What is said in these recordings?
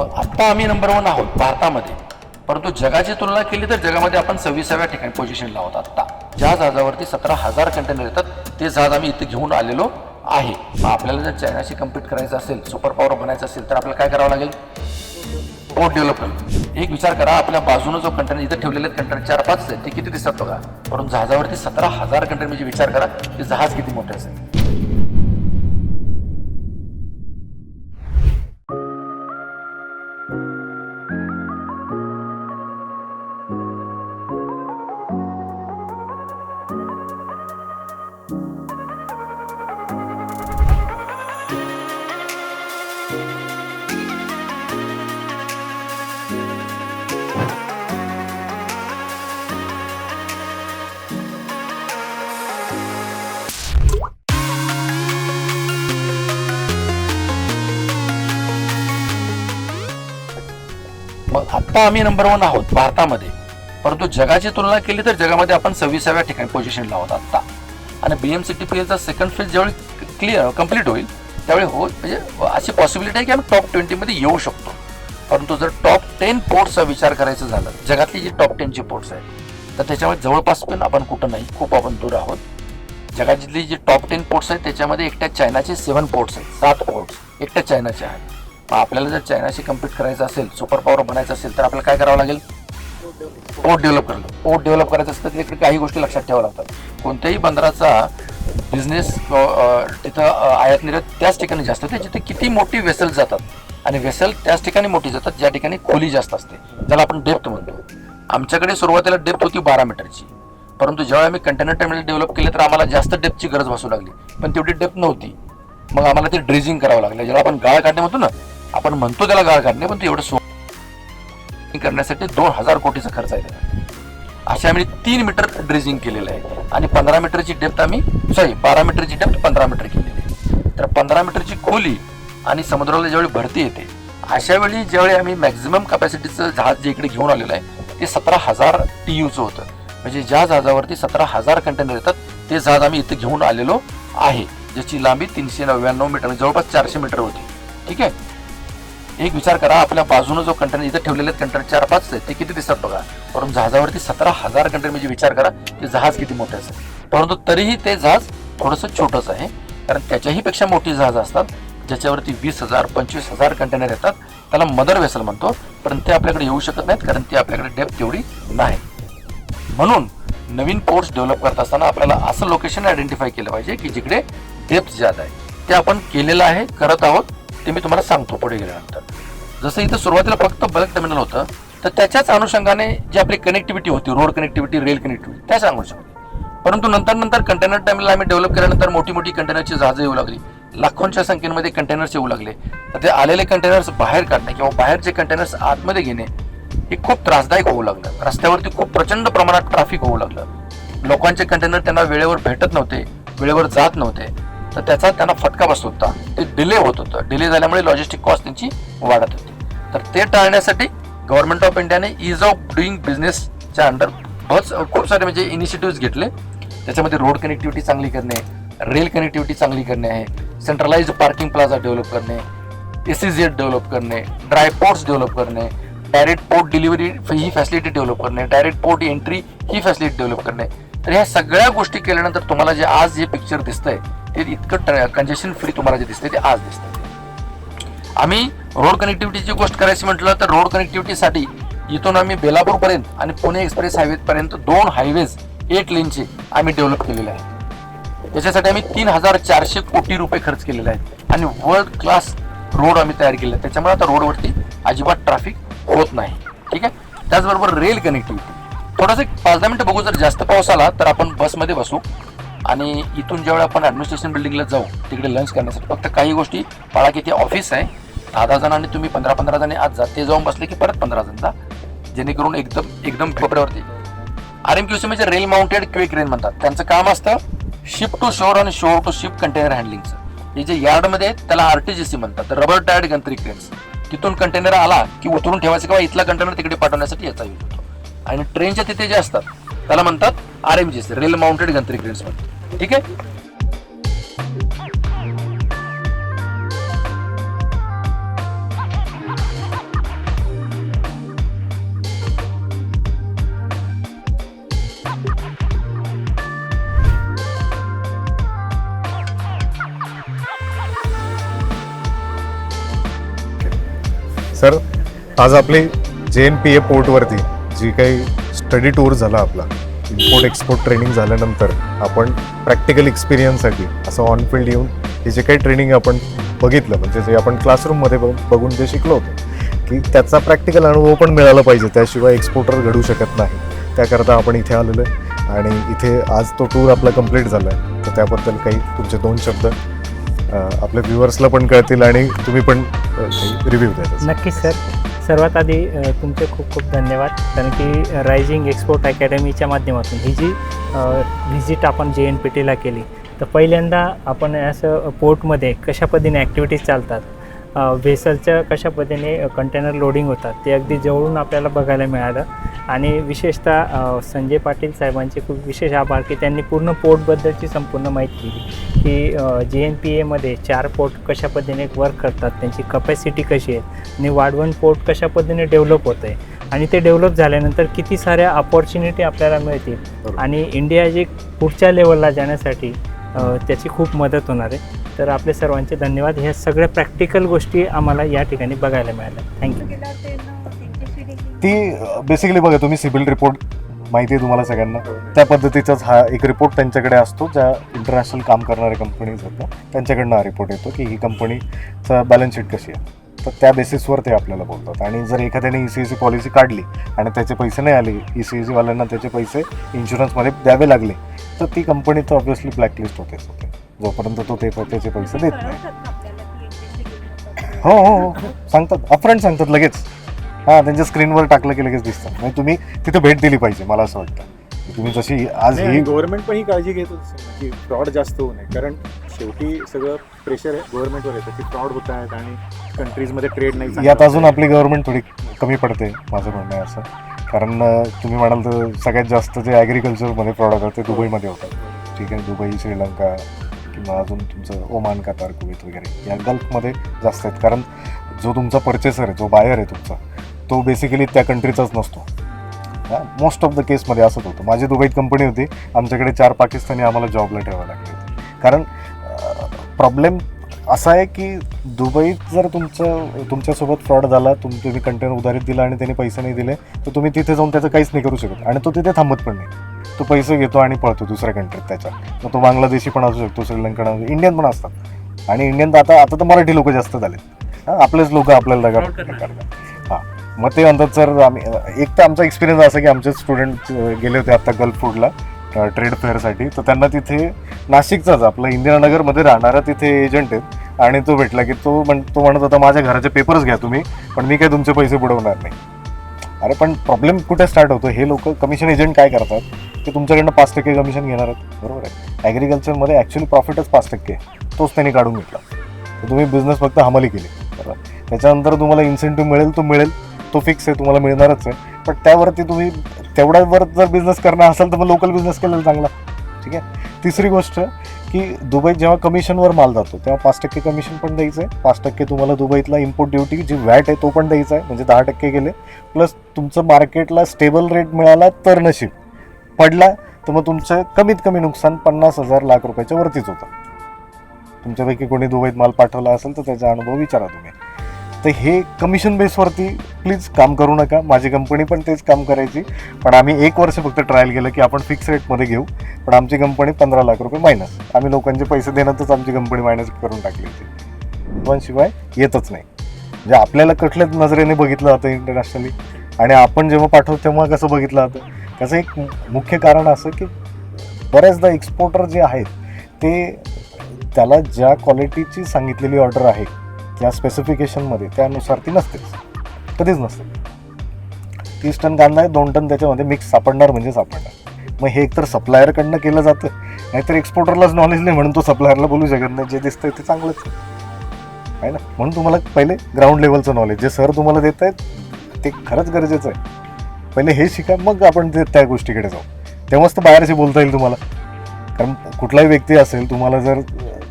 मग आत्ता आम्ही नंबर वन आहोत भारतामध्ये. परंतु जगाची तुलना केली तर जगामध्ये आपण सव्वीसाव्या ठिकाणी पोझिशनला आहोत आत्ता. ज्या जहाजावरती सतरा हजार कंटेनर येतात ते जहाज आम्ही इथे घेऊन आलेलो आहे. मग आपल्याला जर चायनाशी कम्पीट करायचं असेल सुपर पॉवर बनायचं असेल तर आपल्याला काय करावं लागेल? पोर्ट डेव्हलपमेंट एक विचार करा आपल्या बाजूनं जो कंटेनर इथे ठेवलेले कंटेनर चार पाच ते किती दिसतात बघा. परंतु जहाजावरती सतरा हजार कंटेनर म्हणजे विचार करा ते जहाज किती मोठे असेल. मग आत्ता आम्ही नंबर वन आहोत भारतामध्ये. परंतु जगाची तुलना केली तर जगामध्ये आपण सव्वीसाव्या ठिकाणी पोझिशनला आहोत आत्ता आणि B M C T P एलचा second phase ज्यावेळी क्लिअर कंप्लीट होईल त्यावेळी हो म्हणजे अशी पॉसिबिलिटी आहे की आम्ही टॉप ट्वेंटीमध्ये येऊ शकतो. परंतु जर टॉप टेन पोर्ट्सचा विचार करायचं झालं जगातली जी टॉप टेनची पोर्ट्स आहेत तर त्याच्यामध्ये जवळपास पण आपण कुठं नाही खूप आपण दूर आहोत. जगातली जी टॉप टेन पोर्ट्स आहेत त्याच्यामध्ये एकट्या चायनाचे सेवन पोर्ट्स आहेत सात पोर्ट्स एकट्या चायनाचे आहेत. मग आपल्याला जर चायनाशी कम्पीट करायचं असेल सुपर पॉवर बनायचं असेल तर आपल्याला काय करावं लागेल? पोर्ट डेव्हलप करणं पोर्ट डेव्हलप करायचं असतं तिकडे काही गोष्टी लक्षात ठेवाव्या लागतात. कोणत्याही बंदराचा बिझनेस तिथं आयात निर्यात त्याच ठिकाणी जास्त होते जिथे किती मोठी वेसल जातात. आणि वेसल त्याच ठिकाणी मोठी जातात ज्या ठिकाणी खोली जास्त असते. ज्याला आपण डेप्थ म्हणतो. आमच्याकडे सुरुवातीला डेप्थ होती बारा मीटरची परंतु जेव्हा आम्ही कंटेनर टर्मिनल डेव्हलप केले तर आम्हाला जास्त डेप्थची गरज भासू लागली. पण तेवढी डेप्थ नव्हती. मग आम्हाला ते ड्रेजिंग करावं लागलं. ज्याला आपण गाळ काढणे म्हणतो ना आपण म्हणतो त्याला गाळ काढणे पण ते एवढं सो करण्यासाठी दोन हजार कोटीचा खर्च आहे असे अशा आम्ही तीन मीटर ड्रेजिंग केलेलं आहे. आणि पंधरा मीटरची डेप्थ आम्ही सॉरी बारा मीटरची डेप्थ पंधरा मीटर केलेली आहे. तर पंधरा मीटरची खोली आणि समुद्राला ज्यावेळी भरती येते अशा वेळी ज्यावेळी आम्ही मॅक्झिमम कॅपॅसिटीचं जहाज जे इकडे घेऊन आलेलं आहे ते सतरा हजार टी यूचं होतं. म्हणजे ज्या जहाजावरती सतरा हजार कंटेनर येतात ते जहाज आम्ही इथे घेऊन आलेलो आहे ज्याची लांबी तीनशे नव्याण्णव मीटर जवळपास चारशे मीटर होती. ठीक आहे? एक विचार करा आपल्या बाजूने जो कंटेनर इथे ठेवलेले कंटेनर चार पाच आहेत ते किती दिसतात बघा. परंतु जहाजावरती सतरा हजार कंटेनर म्हणजे विचार करा ते जहाज किती मोठे असेल परंतु तरीही ते जहाज थोडंसं छोटंच आहे कारण त्याच्याही पेक्षा मोठी जहाज असतात ज्याच्यावरती वीस हजार पंचवीस हजार कंटेनर येतात. त्याला मदर वेसल म्हणतो पण ते आपल्याकडे येऊ शकत नाहीत कारण ते आपल्याकडे डेप्थ तेवढी नाही. म्हणून नवीन पोर्ट्स डेव्हलप करत असताना आपल्याला असं लोकेशन आयडेंटिफाय केलं पाहिजे की जिकडे डेप्थ ज्यादा आहे ते आपण केलेलं आहे करत आहोत ते मी तुम्हाला सांगतो पुढे गेल्यानंतर. जसं इथं सुरुवातीला फक्त बल्क टर्मिनल होतं तर त्याच्याच अनुषंगाने जी आपली कनेक्टिव्हिटी होती रोड कनेक्टिव्हिटी रेल कनेक्टिव्हिटी त्याच अनुषंगाने परंतु नंतर नंतर कंटेनर टर्मिनल आम्ही डेव्हलप केल्यानंतर मोठी मोठी कंटेनरची जहाजं येऊ लागली. लाखोंच्या संख्येमध्ये कंटेनर्स येऊ लागले. तर ते आलेले कंटेनर्स बाहेर काढणे किंवा बाहेरचे कंटेनर्स आतमध्ये घेणे हे खूप त्रासदायक होऊ लागलं. रस्त्यावरती खूप प्रचंड प्रमाणात ट्रॅफिक होऊ लागलं. लोकांचे कंटेनर त्यांना वेळेवर भेटत नव्हते वेळेवर जात नव्हते. तर त्याचा त्यांना फटका बसत होता. ते डिले होत होतं. डिले झाल्यामुळे लॉजिस्टिक कॉस्ट त्यांची वाढत होती. तर ते टाळण्यासाठी गव्हर्नमेंट ऑफ इंडियाने इज ऑफ डुईंग बिझनेसच्या अंडर बहुत खूप सारे म्हणजे इनिशिएटिव्ह घेतले. त्याच्यामध्ये रोड कनेक्टिव्हिटी चांगली करणे रेल कनेक्टिव्हिटी चांगली करणे आहे सेंट्रलाइज पार्किंग प्लाझा डेव्हलप करणे ए सी झेड डेव्हलप करणे ड्राय पोर्ट्स डेव्हलप करणे डायरेक्ट पोर्ट डिलिव्हरी ही फॅसिलिटी डेव्हलप करणे डायरेक्ट पोर्ट एंट्री ही फॅसिलिटी डेव्हलप करणे. तर ह्या सगळ्या गोष्टी केल्यानंतर तुम्हाला जे आज जे पिक्चर दिसतंय ते इतकं कंजेशन फ्री तुम्हाला जे दिसतंय ते आज दिसतंय. आम्ही रोड कनेक्टिव्हिटीची गोष्ट करायची म्हटलं तर रोड कनेक्टिव्हिटीसाठी इथून आम्ही बेलापूरपर्यंत आणि पुणे एक्सप्रेस हायवेपर्यंत दोन हायवेज एट लेनचे आम्ही डेव्हलप केलेले आहे त्याच्यासाठी आम्ही तीन हजार चारशे कोटी रुपये खर्च केलेले आहेत. आणि वर्ल्ड क्लास रोड आम्ही तयार केले त्याच्यामुळे आता रोडवरती अजिबात ट्रॅफिक होत नाही. ठीक आहे? त्याचबरोबर रेल कनेक्टिव्हिटी थोडंसं एक पाच दहा मिनटं बघू जर जास्त पाऊस आला तर आपण बसमध्ये बसू. आणि इथून जेव्हा आपण ॲडमिनिस्ट्रेशन बिल्डिंगला जाऊ तिकडे लंच करण्यासाठी. फक्त काही गोष्टी पाळा की ते ऑफिस आहे दहा दहा जणांनी तुम्ही पंधरा पंधरा जणी आज जा. ते जाऊन बसले की परत पंधरा जण जा. जेणेकरून एकदम एकदम कोपऱ्यावरती. आर एम क्यू सी म्हणजे रेल माउंटेड क्विक रेन म्हणतात. त्यांचं काम असतं शिप टू शोर आणि शोर टू शिप कंटेनर हँडलिंगचं हे जे यार्डमध्ये आहेत त्याला सी म्हणतात. रबर टायर्ड गंत्री क्रेन्स तिथून कंटेनर आला की उतरून ठेवायचं किंवा इथला कंटेनर तिकडे पाठवण्यासाठी याचा यूज होतो. आणि ट्रेनच्या तिथे जे असतात त्याला म्हणतात R M G rail mounted gantry cranes म्हणतात. ठीक आहे? सर आज आपली जे एन पी ए पोर्टवरती जी काही स्टडी टूर झाला आपला इम्पोर्ट एक्सपोर्ट ट्रेनिंग झाल्यानंतर आपण प्रॅक्टिकल एक्सपिरियन्ससाठी असं ऑन फील्ड येऊन हे जे काही ट्रेनिंग आपण बघितलं म्हणजे जे आपण क्लासरूममध्ये बघ- बघून जे शिकलो होतो की त्याचा प्रॅक्टिकल अनुभव पण मिळाला पाहिजे. त्याशिवाय एक्सपोर्टर घडू शकत नाही. त्याकरता आपण इथे आलेलो आहे आणि इथे आज तो टूर आपला कंप्लीट झाला आहे. तर त्याबद्दल काही तुमचे दोन शब्द आपल्या व्ह्युअर्सला पण कळतील आणि तुम्ही पण रिव्ह्यू द्या नक्कीच सर सर्वात आधी तुमचे खूप खूप धन्यवाद. कारण की रायझिंग एक्सपोर्ट अकॅडमीच्या माध्यमातून ही जी व्हिजिट आपण जे एन पी टीला केली तर पहिल्यांदा आपण असं पोर्टमध्ये कशा पद्धतीने ॲक्टिव्हिटीज चालतात व्हेसलच्या कशा पद्धतीने कंटेनर लोडिंग होतात ते अगदी जवळून आपल्याला बघायला मिळालं. आणि विशेषतः संजय पाटील साहेबांचे खूप विशेष आभार की त्यांनी पूर्ण पोर्टबद्दलची संपूर्ण माहिती दिली. की जे एन पी एमध्ये चार पोर्ट कशा पद्धतीने वर्क करतात त्यांची कपॅसिटी कशी आहे आणि वाढवण पोर्ट कशा पद्धतीने डेव्हलप होतं आहे आणि ते डेव्हलप झाल्यानंतर किती साऱ्या अपॉर्च्युनिटी आपल्याला मिळतील. आणि इंडिया जे पुढच्या लेवलला जाण्यासाठी त्याची खूप मदत होणार आहे. तर आपले सर्वांचे धन्यवाद. ह्या सगळ्या प्रॅक्टिकल गोष्टी आम्हाला या ठिकाणी बघायला मिळाल्या. थँक्यू ती बेसिकली बघा तुम्ही सिबिल रिपोर्ट माहिती आहे तुम्हाला सगळ्यांना. त्या पद्धतीचाच हा एक रिपोर्ट त्यांच्याकडे असतो ज्या इंटरनॅशनल काम करणाऱ्या कंपनीज आहेत त्यांच्याकडनं हा रिपोर्ट येतो की ही कंपनीचा बॅलन्स शीट कशी आहे. तर त्या बेसिसवर ते आपल्याला बोलतात. आणि जर एखाद्याने ई सी सी पॉलिसी काढली आणि त्याचे पैसे नाही आले ई सी सीवाल्यांना त्याचे पैसे इन्शुरन्समध्ये द्यावे लागले तर ती कंपनी तर ऑब्व्हियसली ब्लॅकलिस्ट होतेच होते जोपर्यंत तो ते त्याचे पैसे देत नाही. हो हो हो. सांगतात. अपफ्रंट सांगतात लगेच. हां त्यांच्या स्क्रीनवर टाकलं की लगेच दिसतं. म्हणजे तुम्ही तिथे भेट दिली पाहिजे मला असं वाटतं. तुम्ही जशी आज ही गव्हर्नमेंट पण ही काळजी घेत की फ्रॉड जास्त होऊ नये. कारण शेवटी सगळं प्रेशर गव्हर्नमेंटवर येतं की फ्रॉड होत आहेत आणि कंट्रीजमध्ये ट्रेड नाही यात अजून आपली गव्हर्नमेंट थोडी कमी पडते माझं म्हणणं आहे असं. कारण तुम्ही म्हणाल तर सगळ्यात जास्त जे ॲग्रिकल्चरमध्ये प्रॉडक्ट आहेत ते दुबईमध्ये होतात. ठीक आहे दुबई श्रीलंका किंवा अजून तुमचं ओमान कतार कुवेत वगैरे या गल्फमध्ये जास्त आहेत. कारण जो तुमचा पर्चेसर आहे जो बायर आहे तुमचा तो बेसिकली त्या कंट्रीचाच नसतो. मोस्ट ऑफ द केसमध्ये असंच होतं. माझी दुबईत कंपनी होती. आमच्याकडे चार पाकिस्तानी आम्हाला जॉबला ठेवावं लागले होते. कारण प्रॉब्लेम असा आहे की दुबईत जर तुमचं तुमच्यासोबत फ्रॉड झाला तुम तुम्ही कंटेनर उधारीत दिला आणि त्याने पैसे नाही दिले तर तुम्ही तिथे जाऊन त्याचं काहीच नाही करू शकत. आणि तो तिथे थांबत पण नाही. तो पैसे घेतो आणि पळतो दुसऱ्या कंट्रीत त्याच्या मग तो बांगलादेशी पण असू शकतो श्रीलंकन असू इंडियन पण असतात. आणि इंडियन तर आता आता तर मराठी लोक जास्त झालेत. हां आपलेच लोक आपल्याला दगा करतात. हां. मग ते म्हणतात सर आम्ही एक तर आमचा एक्सपिरियन्स असा की आमचे स्टुडंट गेले होते आता गल्फ फूडला ट्रेड फेअरसाठी तर त्यांना तिथे नाशिकचाच आपला इंदिरानगरमध्ये राहणारा तिथे एजंट आहे आणि तो भेटला की तो म्हण तो म्हणत होता माझ्या घराचे पेपर्स घ्या तुम्ही पण मी काय तुमचे पैसे बुडवणार नाही. अरे पण प्रॉब्लेम कुठे स्टार्ट होतो हे लोक कमिशन एजंट काय करतात? ते तुमच्याकडनं पाच टक्के कमिशन घेणार आहेत. बरोबर आहे? ॲग्रिकल्चरमध्ये ॲक्च्युली प्रॉफिटच पाच टक्के तोच त्यांनी काढून घेतला. तर तुम्ही बिझनेस फक्त हमाली केली. बरोबर त्याच्यानंतर तुम्हाला इन्सेंटिव्ह मिळेल तो मिळेल. तो फिक्स आहे तुम्हाला मिळणारच आहे. पण त्यावरती तुम्ही तेवढ्यावर जर बिझनेस करणार असाल तर मग लोकल बिझनेस केलेला चांगला. ठीक आहे? तिसरी गोष्ट की दुबईत जेव्हा कमिशनवर माल जातो तेव्हा पाच टक्के कमिशन पण द्यायचं आहे पाच टक्के तुम्हाला दुबईतला इम्पोर्ट ड्युटी जी व्हॅट आहे तो पण द्यायचा आहे म्हणजे दहा टक्के गेले. प्लस तुमचं मार्केटला स्टेबल रेट मिळाला तर नशीब. पडला तर मग तुमचं कमीत कमी नुकसान पन्नास हजार लाख रुपयाच्या वरतीच होतं. तुमच्यापैकी कोणी दुबईत माल पाठवला असेल तर त्याचा अनुभव विचारा तुम्ही. तर हे कमिशन बेसवरती प्लीज काम करू नका. माझी कंपनी पण तेच काम करायची. पण आम्ही एक वर्ष फक्त ट्रायल केलं की आपण फिक्स रेटमध्ये घेऊ. पण आमची कंपनी पंधरा लाख रुपये मायनस आम्ही लोकांचे पैसे देण्यातच आमची कंपनी मायनस करून टाकली होती. पण शिवाय येतच नाही. म्हणजे आपल्याला कुठल्याच नजरेने बघितलं जातं इंटरनॅशनली आणि आपण जेव्हा पाठवतो तेव्हा कसं बघितलं जातं त्याचं एक मुख्य कारण असं की बऱ्याचदा एक्सपोर्टर जे आहेत ते त्याला ज्या क्वालिटीची सांगितलेली ऑर्डर आहे त्या स्पेसिफिकेशनमध्ये त्यानुसार ती नसतेच कधीच नसते. तीस टन कांदा आहे दोन टन त्याच्यामध्ये मिक्स सापडणार म्हणजे सापडणार. मग हे एकतर सप्लायरकडनं केलं जातं नाहीतर एक्सपोर्टरलाच नॉलेज नाही म्हणून तो सप्लायरला बोलू शकत नाही. जे दिसतंय ते चांगलंच आहे. ना? म्हणून तुम्हाला पहिले ग्राउंड लेवलचं नॉलेज जे सर तुम्हाला देत आहेत ते खरंच गरजेचं आहे. पहिले हे शिका मग आपण ते त्या गोष्टीकडे जाऊ. तेव्हाच तर बाहेरशी बोलता येईल तुम्हाला. कारण कुठलाही व्यक्ती असेल तुम्हाला जर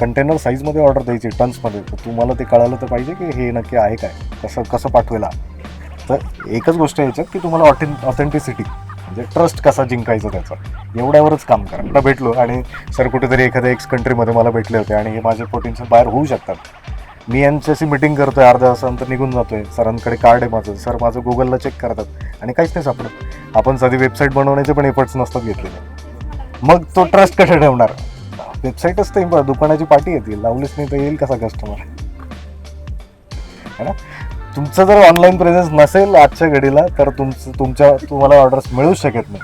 कंटेनर साईजमध्ये ऑर्डर द्यायची टन्समध्ये तर तुम्हाला ते कळालं तर पाहिजे की हे नक्की आहे काय? कसं कसं पाठवेला तर एकच गोष्ट याच्यात की तुम्हाला ऑथें ऑथेंटिसिटी म्हणजे ट्रस्ट कसा जिंकायचा त्याचा? एवढ्यावरच काम करा. मला भेटलो आणि सर कुठेतरी एखाद्या एक्स कंट्रीमध्ये मला भेटले होते आणि हे माझे पोटेन्शियल बाहेर होऊ शकतात. मी यांच्याशी मिटिंग करतोय अर्ध्या तासानंतर निघून जातोय. सरांकडे कार्ड आहे माझं. सर माझं गुगलला चेक करतात आणि काहीच नाही सापडत. आपण साधी वेबसाईट बनवण्याचे पण एफर्ट्स नसतात घेतलेले. मग तो ट्रस्ट कसा ठेवणार? वेबसाईटच ते दुकानाची पाठी येतील लावलीच नाही तर येईल कसा कस्टमर है ना? तुमचं जर ऑनलाईन प्रेझेन्स नसेल आजच्या घडीला तर तुमचं तुमच्या तुम्हाला ऑर्डर्स मिळूच शकत नाही.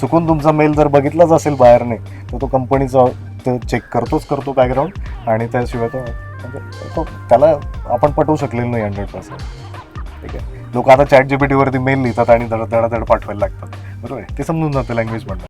चुकून तुमचा मेल जर बघितलाच असेल बाहेरने तर तो कंपनीचा तो चेक करतोच करतो बॅकग्राऊंड आणि त्याशिवाय तो म्हणजे त्याला आपण पटवू शकलेलो नाही हंड्रेड पर्सेंट ठीक आहे? लोक आता चॅट जीपीटीवरती मेल लिहितात आणि धडधडाधड पाठवायला लागतात. बरोबर आहे? ते समजून जातं लँग्वेज म्हणतात